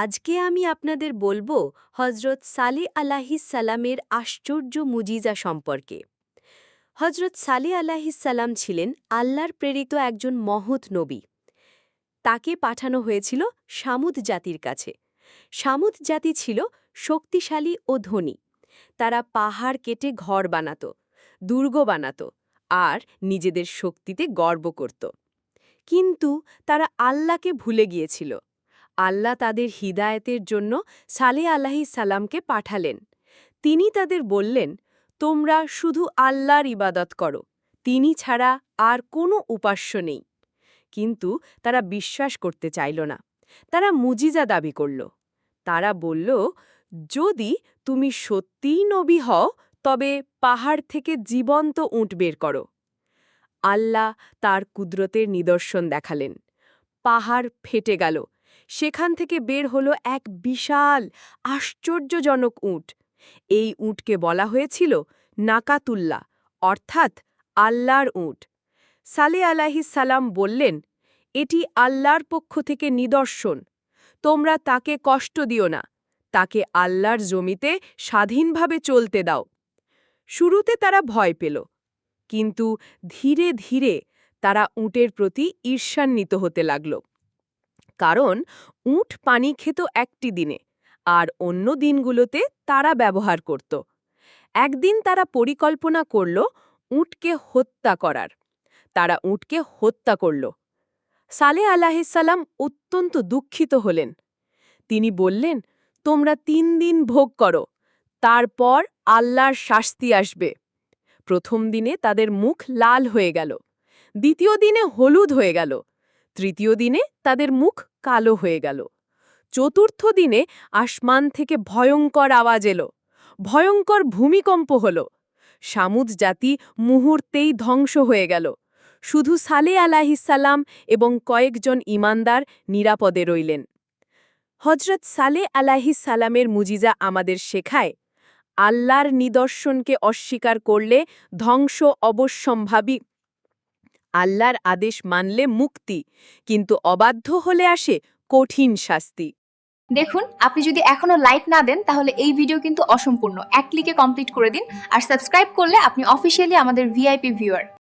আজকে আমি আপনাদের বলব হজরত সালি সালামের আশ্চর্য মুজিজা সম্পর্কে। হজরত সালি সালাম ছিলেন আল্লাহর প্রেরিত একজন মহৎ নবী। তাকে পাঠানো হয়েছিল সামুদ জাতির কাছে। সামুদ জাতি ছিল শক্তিশালী ও ধনী। তারা পাহাড় কেটে ঘর বানাত, দুর্গ বানাত আর নিজেদের শক্তিতে গর্ব করত। কিন্তু তারা আল্লাহকে ভুলে গিয়েছিল। আল্লাহ তাদের হিদায়েতের জন্য সালে আলাহি সালামকে পাঠালেন। তিনি তাদের বললেন, তোমরা শুধু আল্লাহর ইবাদত করো, তিনি ছাড়া আর কোনো উপাস্য নেই। কিন্তু তারা বিশ্বাস করতে চাইল না। তারা মুজিজা দাবি করল। তারা বলল, যদি তুমি সত্যিই নবী হও, তবে পাহাড় থেকে জীবন্ত উঁট বের করো। আল্লাহ তার কুদরতের নিদর্শন দেখালেন। পাহাড় ফেটে গেল সেখান থেকে বের হলো এক বিশাল, আশ্চর্যজনক উট। এই উটকে বলা হয়েছিল নাকাতুল্লা অর্থাৎ আল্লাহর উট। সালে সালাম বললেন, এটি আল্লাহর পক্ষ থেকে নিদর্শন। তোমরা তাকে কষ্ট দিও না। তাকে আল্লাহর জমিতে স্বাধীনভাবে চলতে দাও। শুরুতে তারা ভয় পেল, কিন্তু ধীরে ধীরে তারা উটের প্রতি ঈর্ষান্বিত হতে লাগল। কারণ উট পানি খেত একটি দিনে, আর অন্য দিনগুলোতে তারা ব্যবহার করত। একদিন তারা পরিকল্পনা করল উটকে হত্যা করার। তারা উটকে হত্যা করল। সালে আলাহিসাল্লাম অত্যন্ত দুঃখিত হলেন। তিনি বললেন, তোমরা তিন দিন ভোগ করো, তারপর আল্লাহর শাস্তি আসবে। প্রথম দিনে তাদের মুখ লাল হয়ে গেল, দ্বিতীয় দিনে হলুদ হয়ে গেল, তৃতীয় দিনে তাদের মুখ কালো হয়ে গেল। চতুর্থ দিনে আসমান থেকে ভয়ঙ্কর আওয়াজ এলো। ভয়ঙ্কর ভূমিকম্প হল। সামুদ জাতি মুহূর্তেই ধ্বংস হয়ে গেল। শুধু সালে আলাহিসাল্লাম এবং কয়েকজন ইমানদার নিরাপদে রইলেন। হজরত সালে আলাহিসাল্লামের মুজিজা আমাদের শেখায়, আল্লাহর নিদর্শনকে অস্বীকার করলে ধ্বংস অবশ্যম্ভাবী আল্লাহর আদেশ মানলে মুক্তি, কিন্তু অবাধ্য হলে আসে কঠিন শাস্তি। দেখুন, আপনি যদি এখনও লাইক না দেন, তাহলে এই ভিডিও কিন্তু অসম্পূর্ণ। এক ক্লিকে কমপ্লিট করে দিন, আর সাবস্ক্রাইব করলে আপনি অফিসিয়ালি আমাদের ভিআইপি ভিউয়ার